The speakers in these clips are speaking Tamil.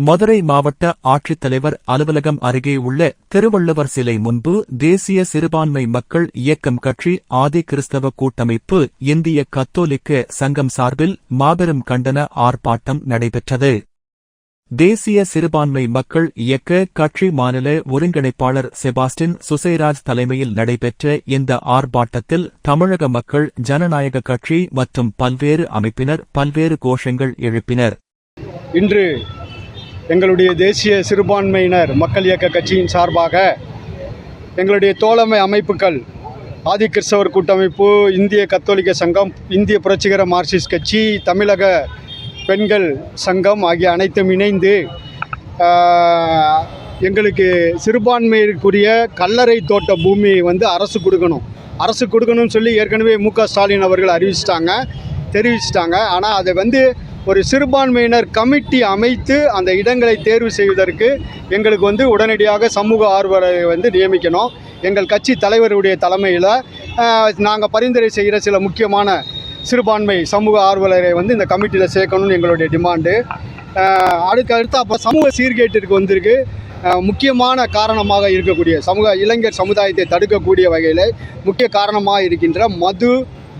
மதுரை மாவட்ட ஆட்சித்தலைவர் அலுவலகம் அருகே உள்ள திருவள்ளுவர் சிலை முன்பு தேசிய சிறுபான்மை மக்கள் இயக்கம் கட்சி ஆதி கிறிஸ்தவ கூட்டமைப்பு இந்திய கத்தோலிக்க சங்கம் சார்பில் மாபெரும் கண்டன ஆர்ப்பாட்டம் நடைபெற்றது. தேசிய சிறுபான்மை மக்கள் இயக்க கட்சி மாநில ஒருங்கிணைப்பாளர் செபாஸ்டின் சுசைராஜ் தலைமையில் நடைபெற்ற இந்த ஆர்ப்பாட்டத்தில் தமிழக மக்கள் ஜனநாயக கட்சி மற்றும் பல்வேறு அமைப்பினர் பல்வேறு கோஷங்கள் எழுப்பினர். இன்று எங்களுடைய தேசிய சிறுபான்மையினர் மக்கள் இயக்க கட்சியின் சார்பாக எங்களுடைய தோழமை அமைப்புகள் ஆதி கிறிஸ்தவர் கூட்டமைப்பு இந்திய கத்தோலிக்க சங்கம் இந்திய புரட்சிகர மார்க்சிஸ்ட் கட்சி தமிழக பெண்கள் சங்கம் ஆகிய அனைத்தும் இணைந்து எங்களுக்கு சிறுபான்மையிற்குரிய கல்லறை தோட்ட பூமி வந்து அரசு கொடுக்கணும். அரசு கொடுக்கணும்னு சொல்லி ஏற்கனவே மு க ஸ்டாலின் அவர்கள் அறிவிச்சிட்டாங்க தெரிவிச்சிட்டாங்க. ஆனால் அதை வந்து ஒரு சிறுபான்மையினர் கமிட்டி அமைத்து அந்த இடங்களை தேர்வு செய்வதற்கு எங்களுக்கு வந்து உடனடியாக சமூக ஆர்வலரை வந்து நியமிக்கணும். எங்கள் கட்சி தலைவருடைய தலைமையில் நாங்கள் பரிந்துரை செய்கிற சில முக்கியமான சிறுபான்மை சமூக ஆர்வலரை வந்து இந்த கமிட்டியில் சேர்க்கணும்னு எங்களுடைய டிமாண்டு. அதுக்கு அடுத்து அப்போ சமூக சீர்கேட்டிற்கு வந்திருக்கு. முக்கியமான காரணமாக இருக்கக்கூடிய சமூக இளைஞர் சமுதாயத்தை தடுக்கக்கூடிய வகையில் முக்கிய காரணமாக இருக்கின்ற மது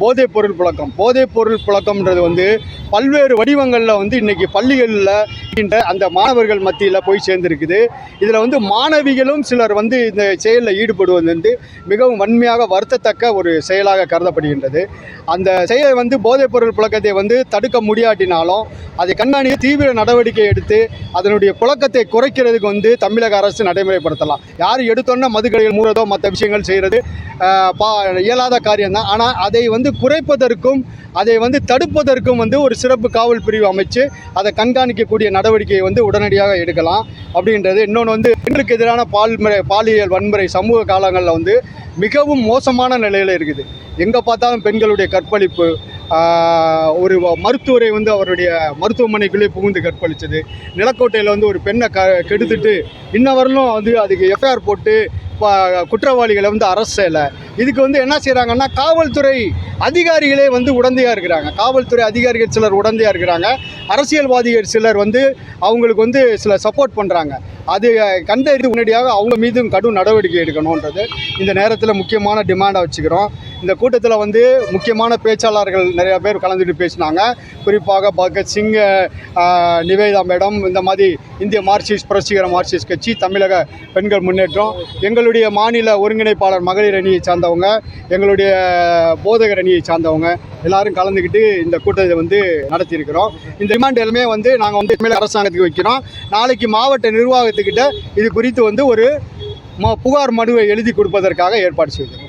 போதைப் பொருள் புழக்கம். போதைப் பொருள் புழக்கம்ன்றது வந்து பல்வேறு வடிவங்களில் வந்து இன்றைக்கி பள்ளிகளில் அந்த மாணவர்கள் மத்தியில் போய் சேர்ந்துருக்குது. இதில் வந்து மாணவிகளும் சிலர் வந்து இந்த செயலில் ஈடுபடுவது வந்து மிகவும் வன்மையாக வருத்தத்தக்க ஒரு செயலாக கருதப்படுகின்றது. அந்த செயலை வந்து போதைப் பொருள் புழக்கத்தை வந்து தடுக்க முடியாட்டினாலும் அதை கண்காணிக்க தீவிர நடவடிக்கை எடுத்து அதனுடைய புழக்கத்தை குறைக்கிறதுக்கு வந்து தமிழக அரசு நடைமுறைப்படுத்தலாம். யார் எடுத்தோன்னா மதுக்கடையில் மூறதோ மற்ற விஷயங்கள் செய்கிறது பா இயலாத காரியம்தான். ஆனால் அதை வந்து குறைப்பதற்கும் அதை வந்து தடுப்பதற்கும் வந்து ஒரு சிறப்பு காவல் பிரிவு அமைச்சு அதை கண்காணிக்கக்கூடிய நடவடிக்கையை வந்து உடனடியாக எடுக்கலாம் அப்படின்றது. இன்னொன்று வந்து பெண்களுக்கு எதிரான பால்முறை பாலியல் வன்முறை சமூக காலங்களில் வந்து மிகவும் மோசமான நிலையில் இருக்குது. எங்கே பார்த்தாலும் பெண்களுடைய கற்பழிப்பு ஒரு மருத்துவரை வந்து அவருடைய மருத்துவமனைக்குள்ளே புகுந்து கற்பழித்தது நிலக்கோட்டையில் வந்து ஒரு பெண்ணை க கெடுத்துட்டு இன்ன வரலும் வந்து அதுக்கு எஃப்ஐஆர் போட்டு குற்றவாளிகளை வந்து அரெஸ்ட் செய்யலை. இதுக்கு வந்து என்ன செய்கிறாங்கன்னா காவல்துறை அதிகாரிகளே வந்து உடந்தையாக இருக்கிறாங்க. காவல்துறை அதிகாரிகள் சிலர் உடந்தையாக இருக்கிறாங்க. அரசியல்வாதிகள் சிலர் வந்து அவங்களுக்கு வந்து சில சப்போர்ட் பண்ணுறாங்க அது கண்டறிந்து உடனடியாக அவங்க மீதும் கடும் நடவடிக்கை எடுக்கணுன்றது இந்த நேரத்தில் முக்கியமான டிமாண்டாக வச்சுக்கிறோம். இந்த கூட்டத்தில் வந்து முக்கியமான பேச்சாளர்கள் நிறைய பேர் கலந்துட்டு பேசினாங்க. குறிப்பாக பகத்சிங் நிவேதா மேடம் இந்த மாதிரி இந்திய மார்க்சிஸ்ட் புரட்சிகர மார்க்சிஸ்ட் கட்சி தமிழக பெண்கள் முன்னேற்றம் எங்களுடைய மாநில ஒருங்கிணைப்பாளர் மகளிர் அணியை சார்ந்தவங்க எங்களுடைய போதகர் அணியை சார்ந்தவங்க எல்லாரும் கலந்துக்கிட்டு இந்த கூட்டத்தை வந்து நடத்தியிருக்கிறோம். இந்த டிமாண்ட் எல்லாமே வந்து நாங்கள் வந்து தமிழக அரசாங்கத்துக்கு வைக்கிறோம். நாளைக்கு மாவட்ட நிர்வாகத்துக்கிட்ட இது குறித்து வந்து ஒரு புகார் மனுவை எழுதி கொடுப்பதற்காக ஏற்பாடு செய்தோம்